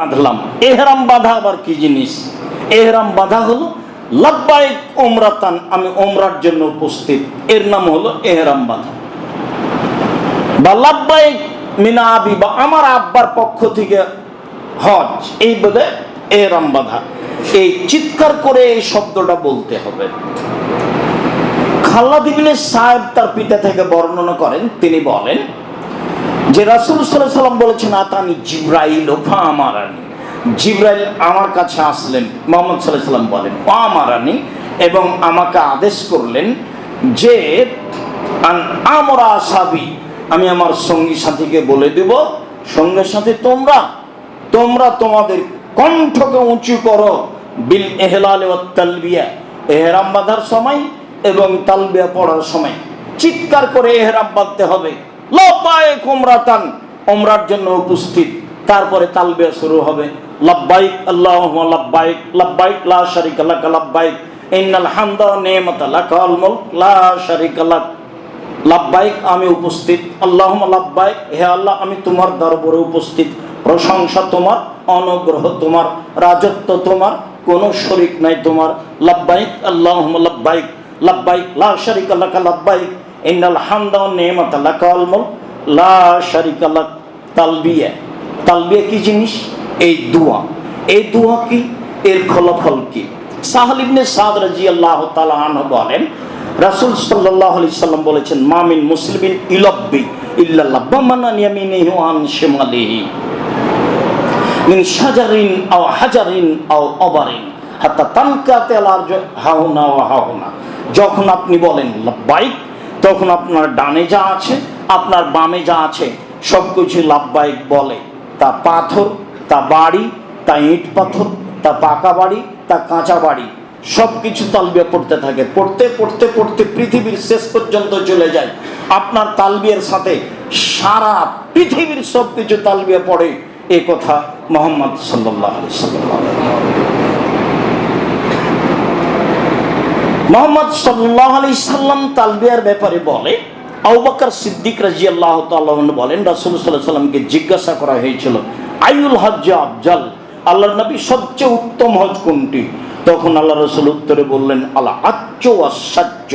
বাঁধলাম। এহরাম বাঁধা আবার কি জিনিস? এহরাম বাঁধা হলো, লাব্বাইক ওমরাতান আমি ওমরার জন্য উপস্থিত। এর নাম হলো এহরাম বাঁধা। বা লাব্বাইক মিনা আবি, বা আমার আব্বার পক্ষ থেকে হজ। এই বলে এহরাম বাঁধা। এই চিৎকার করে এই শব্দটা বলতে হবে। খাল্লাদ ইবনে সাহেব তার পিতা থেকে বর্ণনা করেন। তিনি বলেন যে রাসুল সাল্লাম বলেছেন, আতানি জিব্রাইল ও ফা আমারানি জিব্রাইল আমার কাছে আসলেন, মোহাম্মদ সাল্লাহ সাল্লাম বলেন ফা আমারানি এবং আমাকে আদেশ করলেন যে আমরা আসাবি। আমি আমার সঙ্গী সাথীকে বলে দেব, সঙ্গে সাথে তোমরা তোমরা তোমাদের কণ্ঠকে উঁচু করো। বিল এহলাল তালবিয়া, এহরাম বাঁধার সময় এবং তালবিয়া পড়ার সময়। চিৎকার করে এহরাম বাঁধতে হবে। লব্বাইক ওমরাতান ওমরার জন্য উপস্থিত। তারপরে তালবিয়া শুরু হবে। লাব্বাইক, আল্লাহুম্মা লাব্বাইক লাব্বাইক, লা শারিকা লাক, লাব্বাইক। ইন্নাল হামদা নি'মাতা লাকাল মুলক, লা শারিকা লাক। লাব্বাইক, আমি উপস্থিত। আল্লাহুম্মা লাব্বাইক, হে আল্লাহ, আমি তোমার দরবারে উপস্থিত। প্রশংসা তোমার, অনুগ্রহ তোমার, রাজত্ব তোমার, কোনো শরিক নাই তোমার। লাব্বাইক, আল্লাহুম্মা লাব্বাইক লাব্বাইক, লা শারিকা লাক, লাব্বাইক। ইন্নাল হামদা নি'মাতা লা তালবিয়া। তালবিয়া কি জিনিস? এই দোয়া। এই দোয়া কি? এর ফলাফল কি? সাহাল ইবনে সাদ বলেন, রাসূল সাল্লাল্লাহু আলাইহি সাল্লাম বলেছেন মামিন মুসলিমিন ইলাব্বি ইল্লা লাব্বামানা ইয়ামিনিহি ওয়া আন মিন শাজারিন আও হাজারিন আও অবারিন, হাত্তা তানকাতে আলার হাওনা ওয়া যখন আপনি বলেন তখন আপনার ডানে যা আছে, আপনার বামে যা আছে, সব কিছু লাভবাহিক বলে। তা পাথর, তা বাড়ি, তা ইট পাথর, তা পাকা বাড়ি, তা কাঁচা বাড়ি, সব কিছু তালবিয়া পড়তে থাকে। পড়তে পড়তে পড়তে পৃথিবীর শেষ পর্যন্ত চলে যায়। আপনার তালবিয়ার সাথে সারা পৃথিবীর সব কিছু তালবিয়া পড়ে। এ কথা মোহাম্মদ সাল্লাহ সাল্লাম মোহাম্মদ সাল্লাহ আলি সাল্লাম তালবিয়ার ব্যাপারে বলে আউবাকার সিদ্দিক রাজি আল্লাহ বলেন, রাসুল সাল্লাহ সাল্লামকে জিজ্ঞাসা করা হয়েছিল আইউল হজ আফজাল? আল্লাহ নবী, সবচেয়ে উত্তম হজ কোনটি? তখন আল্লাহ রসুল উত্তরে বললেন আল্লাহ আচ্চ আশ্চার্য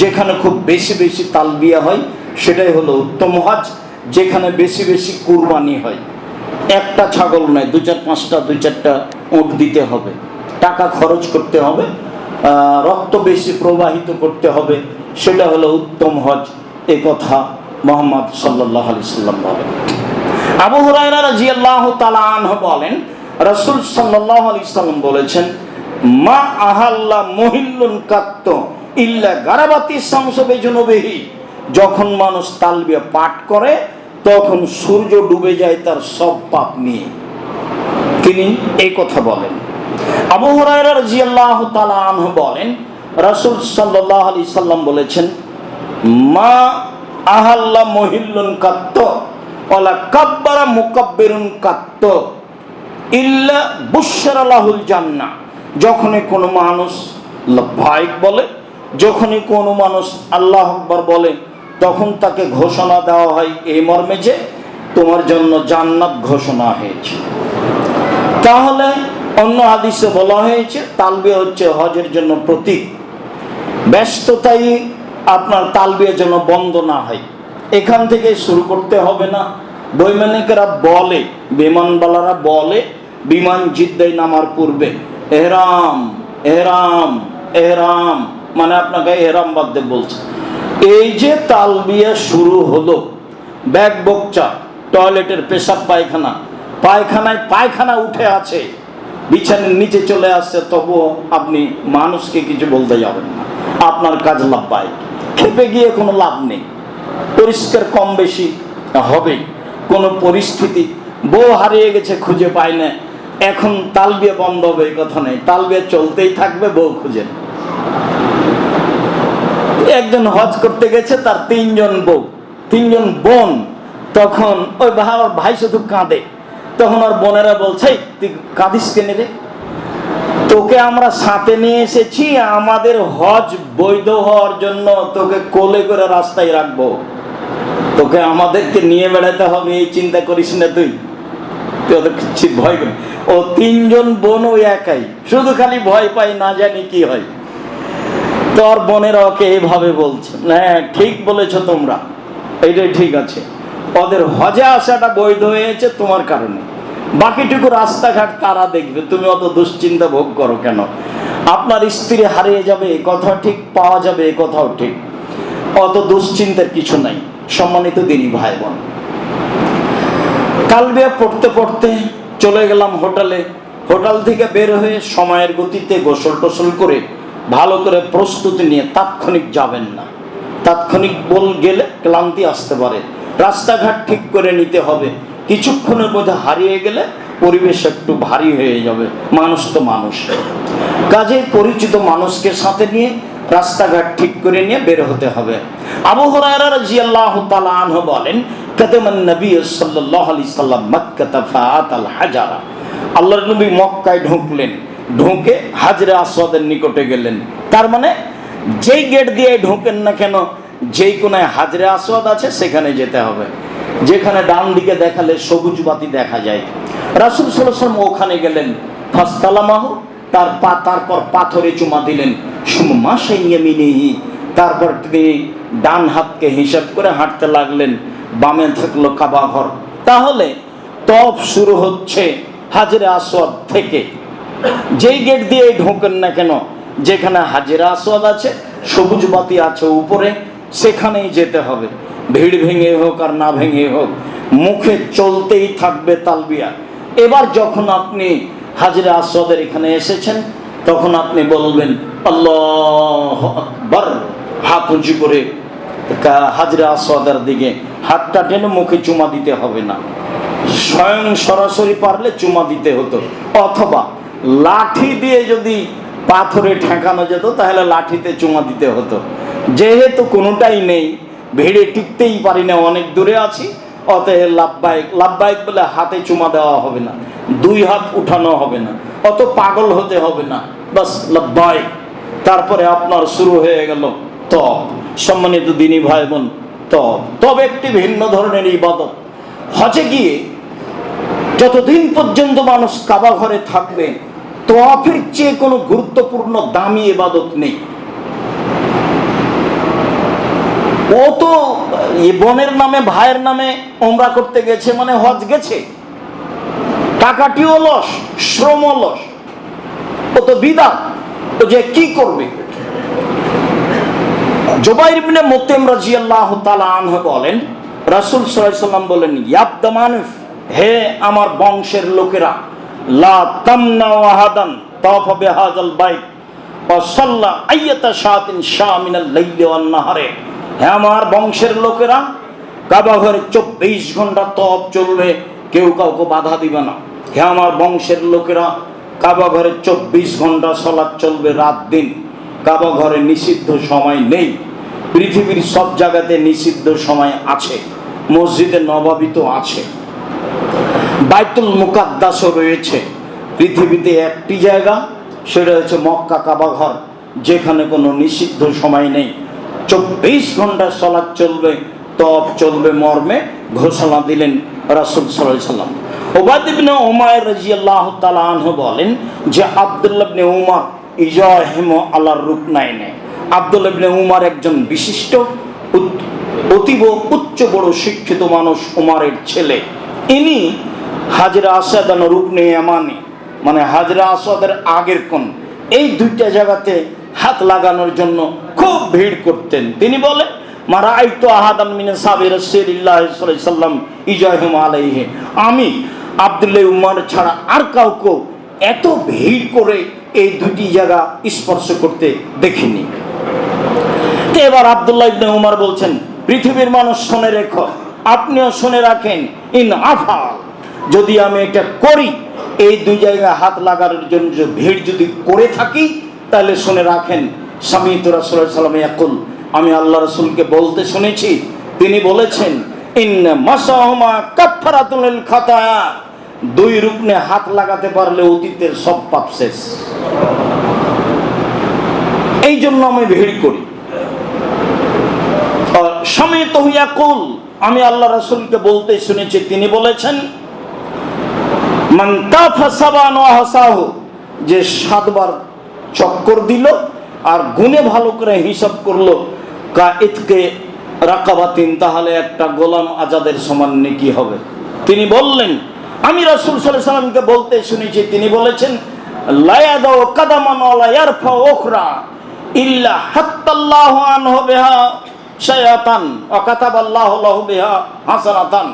যেখানে খুব বেশি বেশি তালবিয়া হয়, সেটাই হলো উত্তম হজ যেখানে বেশি বেশি কুরবানি হয়। একটা ছাগল নয়, দু চার, পাঁচটা, দু চারটা উঁট দিতে হবে। টাকা খরচ করতে হবে রক্ত বেশি প্রবাহিত করতে হবে, সেটা হলো উত্তম হজ, এ কথা মোহাম্মদ সাল্লাহ আলি সাল্লাম বলেন। আবু হুরায়রা আনহু বলেন, রাসূল সাল্লাল্লাহু আলাইহি সাল্লাম বলেছেন, মা আহাল্লা মহিল্লুন কাত্ত ইল্লা গারাবাতি সংসবে জনবেহি যখন মানুষ তালবিয়া পাঠ করে, তখন সূর্য ডুবে যায় তার সব পাপ নিয়ে। তিনি এই কথা বলেন। আবু হুরায়রা রাদিয়াল্লাহু তাআলা আনহু বলেন, রাসূল সাল্লাল্লাহু আলাইহি সাল্লাম বলেছেন, মা আহাল্লা মহিল্লুন কাত্ত ওলা কাব্বারা মুকাব্বিরুন কাত্ত, ইল্লা বুশরালাহুল জান্নাহ। যখনই কোনো মানুষ লাব্বাইক বলে, যখনই কোনো মানুষ আল্লাহ আকবার বলে, তখন তাকে ঘোষণা দেওয়া হয়, এই মর্মে যে তোমার জন্য জান্নাত ঘোষণা হয়েছে। তাহলে অন্য হাদিসে বলা হয়েছে তালবিয়া হচ্ছে হজের জন্য প্রতীক। ব্যস্ততাই আপনার তালবিয়া যেন বন্ধ না হয়। এখান থেকে শুরু করতে হবে না। বৈমানিকেরা বলে, বিমানবালারা বলে, বিমান জিদ্দাই নামার পূর্বে, এহরাম এহরাম এহরাম মানে আপনাকে এহরাম বাদতে বলছে। এই যে তালবিয়া শুরু হলো, ব্যাগ বকচা, টয়লেটের পেশাব পায়খানা, পায়খানায় পায়খানা উঠে আছে বিছানার নিচে চলে আসছে, তবুও আপনি মানুষকে কিছু বলতে যাবেন না। আপনার কাজ লাভ পায় খেপে গিয়ে কোনো লাভ নেই। পরিষ্কার কম বেশি হবেই। কোনো পরিস্থিতি বউ হারিয়ে গেছে, খুঁজে পায় না। এখন তালবিয়া বন্ধ হবে, এই কথা নেই। তালবিয়া চলতেই থাকবে, বউ খুঁজে একজন হজ করতে গেছে, তার তিনজন বউ। তিনজন বোন। তখন ওই ভাই শুধু কাঁদে। তখন ওর বোনেরা বলছে তুই কাঁদিস কেনে রে? তোকে আমরা সাথে নিয়ে এসেছি, আমাদের হজ বৈধ হওয়ার জন্য তোকে কোলে করে রাস্তায় রাখব। তোকে আমাদেরকে নিয়ে বেড়াতে হবে, এই চিন্তা করিস না তুই। তুই ভয় করি ও তিনজন বোন ওই একাই, শুধু খালি ভয় পাই না জানি কি হয়। তোর বোনেরা ওকে এইভাবে বলছে। হ্যাঁ ঠিক বলেছ তোমরা। এইটাই ঠিক আছে। ওদের হজে আসাটা বৈধ হয়েছে তোমার কারণে। বাকিটুকু রাস্তাঘাট কারা দেখবে, তুমি অত দুশ্চিন্তা ভোগ করো কেন? আপনার স্ত্রী হারিয়ে যাবে কথা ঠিক, পাওয়া যাবে কথাও ঠিক। অত দুশ্চিন্তার কিছু নাই। সম্মানিত দিনী ভাই বোন কালবিয়া পড়তে পড়তে চলে গেলাম হোটেলে। হোটেল থেকে বের হয়ে সময়ের গতিতে গোসল টোসল করে ভালো করে প্রস্তুতি নিয়ে তাৎক্ষণিক যাবেন না। তাৎক্ষণিক বল গেলে ক্লান্তি আসতে পারে। রাস্তাঘাট ঠিক করে নিতে হবে। কিছুক্ষণের মধ্যে হারিয়ে গেলে পরিবেশ একটু ভারী হয়ে যাবে। মানুষ তো মানুষ। কাজে পরিচিত মানুষকে সাথে নিয়ে রাস্তাঘাট ঠিক করে নিয়ে বের হতে হবে। আবু হুরায়রা রাদিয়াল্লাহু তাআলা আনহু বলেন কাদামান নবী সাল্লাল্লাহু আলাইহি সাল্লাম মক্কাতা ফাআতাল হাজারা। আল্লাহর নবী মক্কায় ঢুকলেন। ঢুকে হাজরে আসওয়াদের নিকটে গেলেন। তার মানে যেই গেট দিয়ে ঢোকেন না কেন যেই কোনায় হাজরে আসওয়াদ আছে, সেখানে যেতে হবে। যেখানে ডান দিকে দেখালে সবুজ বাতি দেখা যায়। রাসুল ওয়াসাল্লাম ওখানে গেলেন। ফাস্তালামাহু, তার পা, তারপর পাথরে চুমা দিলেন। সুম্মা সাইয়ামিনিহি তারপর তিনি ডান হাতকে হিসাব করে হাঁটতে লাগলেন। বামে থাকল কাবা ঘর তাহলে তফ শুরু হচ্ছে হাজরে আসওয়াদ থেকে। যেই গেট দিয়ে ঢোকেন না কেন, যেখানে হাজিরা আসওয়াদ আছে, সবুজ বাতি আছে উপরে সেখানেই যেতে হবে। ভিড় ভেঙে হোক আর না ভেঙে হোক, মুখে চলতেই থাকবে তালবিয়া। এবার যখন আপনি হাজিরা আসওয়াদের এখানে এসেছেন, তখন আপনি বলবেন, আল্লাহ আকবার। হাত উঁচু করে হাজরা আসওয়াদের দিকে হাতটা টেনে মুখে চুমা দিতে হবে না। স্বয়ং সরাসরি পারলে চুমা দিতে হতো। অথবা লাঠি দিয়ে যদি পাথরে ঠেকানো যেত, তাহলে লাঠিতে চুমা দিতে হতো। যেহেতু কোনোটাই নেই, ভিড়ে টিকতেই পারি না, অনেক দূরে আছি, অতএব লাভবাহিক লাভবাহিক বলে হাতে চুমা দেওয়া হবে না, দুই হাত উঠানো হবে না, অত পাগল হতে হবে না, বাস লাভবাহিক। তারপরে আপনার শুরু হয়ে গেল তব সম্মানিত দিনী ভাই বোন তব তবে একটি ভিন্ন ধরনের ইবাদত। হজে গিয়ে যতদিন পর্যন্ত মানুষ কাবা ঘরে থাকবে তোয়াফের চেয়ে কোনো গুরুত্বপূর্ণ দামি এবাদত নেই। ও তো বোনের নামে, ভাইয়ের নামে ওমরা করতে গেছে মানে হজ গেছে। টাকাটিও লস শ্রম লস। ও তো বিদা ও যে কি করবে? জোবাইর ইবনে রাদিয়াল্লাহু তাআলা আনহু বলেন, রাসূল সাল্লাল্লাহু আলাইহি বলেন হে আমার বংশের লোকেরা, লা তামনা ওয়াহাদান, তাওফ বিহাযাল বাইত, ওয়া সাল্লা আইয়াতা শাতিন শামিনাল লাইলি ওয়ান নাহারে। হে আমার বংশের লোকেরা কাবা ঘরে চব্বিশ ঘণ্টা তপ চলবে, কেউ কাউকে বাধা দিবে না। হে আমার বংশের লোকেরা কাবা ঘরে চব্বিশ ঘণ্টা সলাৎ চলবে রাত দিন। কাবা ঘরে নিষিদ্ধ সময় নেই। পৃথিবীর সব জায়গাতে নিষিদ্ধ সময় আছে। মসজিদে নবাবিত আছে। বাইতুল মুকাদ্দাসও রয়েছে। পৃথিবীতে একটি জায়গা, সেটা হচ্ছে মক্কা কাবা ঘর যেখানে কোনো নিষিদ্ধ সময় নেই। চব্বিশ ঘণ্টা সলাৎ চলবে তপ চলবে, মর্মে ঘোষণা দিলেন রাসুল সাল্লাম। ওবাদিবনে ওমায় রাজিয়াল্লাহ তালা আনহু বলেন যে আবদুল্লাহ ইবনে উমার ইজয় হেম আল্লাহর রূপ নাই নেয় আবদুল্লাহ ইবনে উমার একজন বিশিষ্ট অতীব উচ্চ বড় শিক্ষিত মানুষ উমারের ছেলে। ইনি হাজরা আসাদান রূপ নেই এমানি মানে হাজরা আসাদের আগের কোন। এই দুইটা জায়গাতে হাত লাগানোর জন্য খুব ভিড় করতেন। তিনি আলাইহি আমি আব্দুল্লাহ উমার ছাড়া আর কাউকে এত ভিড় করে এই দুটি জায়গা স্পর্শ করতে দেখিনি। এবার আব্দুল্লাহ ইবনে উমার বলছেন, পৃথিবীর মানুষ শুনে রেখো, আপনিও শুনে রাখেন, ইন আফাল। যদি আমি এটা করি, এই দুই জায়গায় হাত লাগানোর জন্য ভিড় যদি করে থাকি তাহলে শুনে রাখেন, স্বামী তোরা সাল্লাম একুল আমি আল্লাহ রসুলকে বলতে শুনেছি, তিনি বলেছেন দুই রুকনে হাত লাগাতে পারলে অতীতের সব পাপ শেষ। এই জন্য আমি ভিড় করি। স্বামী তহিয়াকুল আমি আল্লাহ রাসূলকে বলতে শুনেছি, তিনি বলেছেন যে সাতবার চক্কর দিল আর গুনে ভালো করে হিসাব করল, কা ইতকে রাকাবাতিন, তাহলে একটা গোলাম আজাদের সমান নেকি হবে। তিনি বললেন, আমি রাসূল সাল্লামকে বলতে শুনেছি, তিনি বলেছেন লায়াদাও কাদামান ওয়ালা ইয়ারফা উখরা ইল্লা হাত্তাল্লাহু আনহু বিহা শায়াতান ওয়া কাতাবাল্লাহু লাহু বিহা হাসানাতান।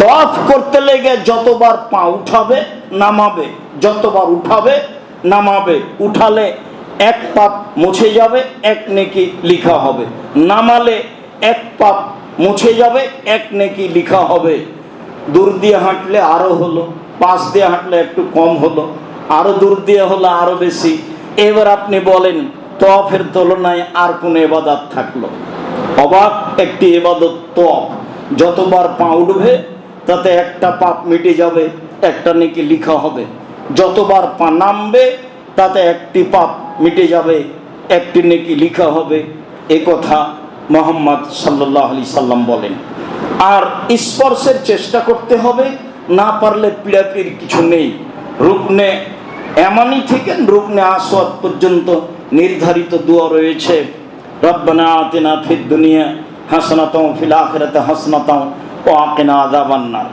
তফ করতে লেগে যতবার পা উঠাবে, নামাবে, যতবার উঠাবে নামাবে, উঠালে এক পাপ মুছে যাবে, এক নেকি লিখা হবে। নামালে এক পাপ মুছে যাবে, এক নেকি লিখা হবে। দূর দিয়ে হাঁটলে আরও হলো, পাশ দিয়ে হাঁটলে একটু কম হলো, আরও দূর দিয়ে হলো আরও বেশি। এবার আপনি বলেন তফের তুলনায় আর কোন এবাদত থাকল? অবাক একটি এবাদত তফ যতবার পা উঠবে, তাতে একটা পাপ মিটে যাবে, একটা নেকি লিখা হবে। যতবার পা নামবে, তাতে একটি পাপ মিটে যাবে, একটি নেকি লিখা হবে। এ কথা মোহাম্মদ সাল্লাহ আলি সাল্লাম বলেন। আর স্পর্শের চেষ্টা করতে হবে, না পারলে পিড়াপিড়ির কিছু নেই। রুকনে এমনই থেকে রুকনে আসওয়াদ পর্যন্ত নির্ধারিত দোয়া রয়েছে। রব্বানা আতিনা ফিদ দুনিয়া হাসনাতাও ফিল আখিরাতে হাসনাতাও ও আকিনা আযাবান্নার।